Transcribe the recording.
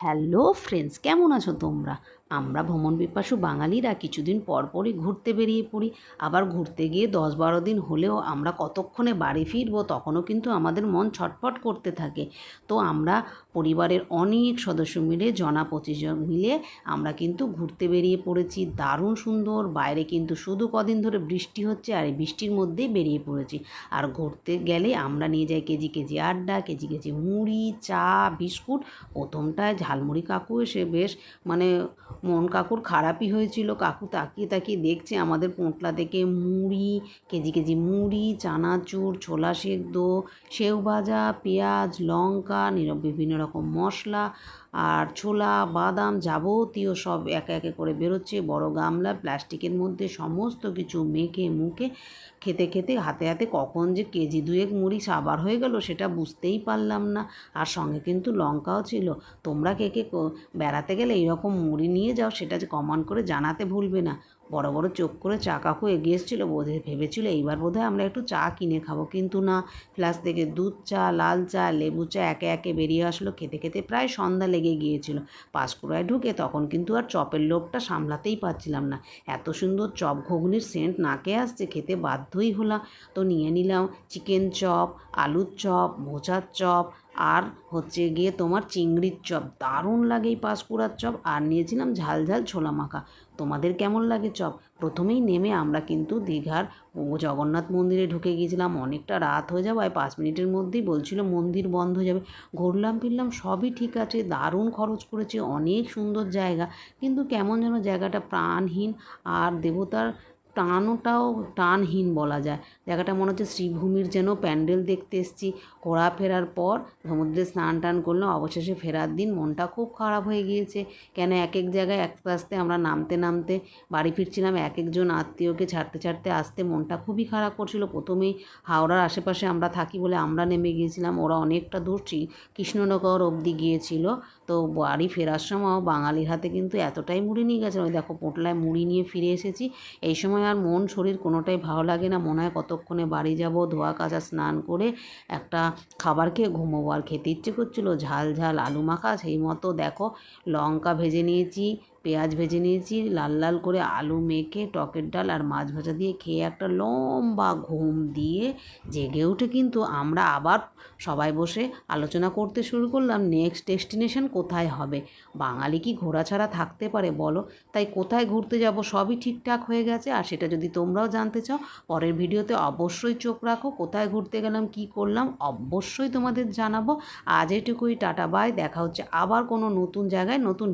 Hello friends কেমন আছো তোমরা? আমরা ভ্রমণ পিপাসু বাঙালিরা কিছুদিন পর পরই ঘুরতে বেরিয়ে পড়ি। আবার ঘুরতে গিয়ে দশ বারো দিন হলেও আমরা কতক্ষণে বাড়ি ফিরবো তখনও কিন্তু আমাদের মন ছটফট করতে থাকে। তো আমরা পরিবারের অনেক সদস্য মিলে, জনা পঁচিশ জন মিলে আমরা কিন্তু ঘুরতে বেরিয়ে পড়েছি। দারুণ সুন্দর, বাইরে কিন্তু শুধু কদিন ধরে বৃষ্টি হচ্ছে আর এই বৃষ্টির মধ্যেই বেরিয়ে পড়েছি। আর ঘুরতে গেলে আমরা নিয়ে যাই কেজি কেজি আড্ডা, কেজি কেজি মুড়ি, চা, বিস্কুট। প্রথমটায় ঝালমুড়ি কাকু এসে বেশ মানে মন কাকুর খারাপই হয়েছিল, কাকু তাকিয়ে তাকিয়ে দেখছে আমাদের পোঁটলা থেকে মুড়ি, কেজি কেজি মুড়ি, চানাচুর, ছোলা সেদ্ধ সেউ ভাজা পেঁয়াজ, লঙ্কা বিভিন্ন রকম মশলা আর ছোলা, বাদাম যাবতীয় সব একে একে করে বেরোচ্ছে। বড় গামলা, প্লাস্টিকের মধ্যে সমস্ত কিছু মেখে মুখে খেতে খেতে হাতে হাতে কখন যে কেজি দুয়েক মুড়ি সাবার হয়ে গেল সেটা বুঝতেই পারলাম না। আর সঙ্গে কিন্তু লঙ্কাও ছিল। তোমরা কে কে বেড়াতে গেলে এইরকম মুড়ি নিয়ে যাও, সেটা যে কমান করে জানাতে ভুলবে না। বড় বড় চোখ করে চা কাকু এগিয়ে এসেছিল, বোধ ভেবেছিল এইবার বোধহয় আমরা একটু চা কিনে খাব। কিন্তু না ফ্লাস থেকে দুধ চা, লাল চা, লেবু চা একে একে বেরিয়ে আসলো, খেতে খেতে প্রায় সন্ধ্যা লেগে গিয়েছিল। পাঁশকুড়ায় ঢুকে তখন কিন্তু আর চপের লোভটা সামলাতেই পারছিলাম না। এত সুন্দর চপ ঘুগনির সেন্ট নাকে আসছে, খেতে বাধ্যই হলাম। তো নিয়ে নিলাম চিকেন চপ, আলুর চপ, মোচার চপ আর হচ্ছে গিয়ে তোমার চিংড়ির চপ। দারুণ লাগে এই পাঁশকুড়ার চপ। আর নিয়েছিলাম ঝাল ঝাল ছোলা মাখা। তোমাদের কেমন লাগে চপ? প্রথমেই নেমে আমরা কিন্তু দীঘার জগন্নাথ মন্দিরে ঢুকে গিয়েছিলাম। অনেকটা রাত হয়ে যাওয়ায় পাঁচ মিনিটের মধ্যেই বলছিল মন্দির বন্ধ হয়ে যাবে। ঘুরলাম ফিরলাম, সবই ঠিক আছে, দারুণ খরচ করেছে অনেক সুন্দর জায়গা। কিন্তু কেমন যেন জায়গাটা প্রাণহীন। আর দেবতার টানটাও টানহীন বলা যায়। জায়গাটা মনে হচ্ছে শ্রীভূমির যেন প্যান্ডেল দেখতে এসেছি। ঘোরাফেরার পর সমুদ্রে স্নান টান করলাম। অবশেষে ফেরার দিন মনটা খুব খারাপ হয়ে গিয়েছে। কেন এক এক জায়গায় আস্তে আস্তে আমরা নামতে নামতে বাড়ি ফিরছিলাম এক একজন আত্মীয়কে ছাড়তে ছাড়তে আসতে মনটা খুবই খারাপ করছিল। প্রথমেই হাওড়ার আশেপাশে আমরা থাকি বলে আমরা নেমে গিয়েছিলাম। ওরা অনেকটা দূর কৃষ্ণনগর অবধি গিয়েছিল। তো বাড়ি ফেরার সময় বাঙালির হাতে কিন্তু এতটাই মুড়ি নিয়ে গেছে। ওই দেখো পোটলায় মুড়ি নিয়ে ফিরে এসেছি। এই সময় আর মন, শরীর কোনোটাই ভালো লাগে না। মনে হয় কতক্ষণে বাড়ি যাব, ধোয়া কাচা স্নান করে একটা খাবার খেয়ে ঘুমোবো। আর খেতে ইচ্ছে করছিল ঝাল ঝাল আলু মাখা, সেই মতো দেখো লঙ্কা ভেজে নিয়েছি পেঁয়াজ ভেজে নিয়েছি, লাল লাল করে আলু মেখে টকের ডাল আর মাছ ভাজা দিয়ে খেয়ে একটা লম্বা ঘুম দিয়ে জেগে উঠে কিন্তু আমরা আবার সবাই বসে আলোচনা করতে শুরু করলাম নেক্সট ডেস্টিনেশন কোথায় হবে? বাঙালি কি ঘোরা ছাড়া থাকতে পারে বলো? তাই কোথায় ঘুরতে যাব সবই ঠিকঠাক হয়ে গেছে আর সেটা যদি তোমরাও জানতে চাও, পরের ভিডিওতে অবশ্যই চোখ রাখো, কোথায় ঘুরতে গেলাম, কি করলাম অবশ্যই তোমাদের জানাব। আজ এটুকুই, টাটা বাই দেখা হচ্ছে আবার কোনো নতুন জায়গায়, নতুন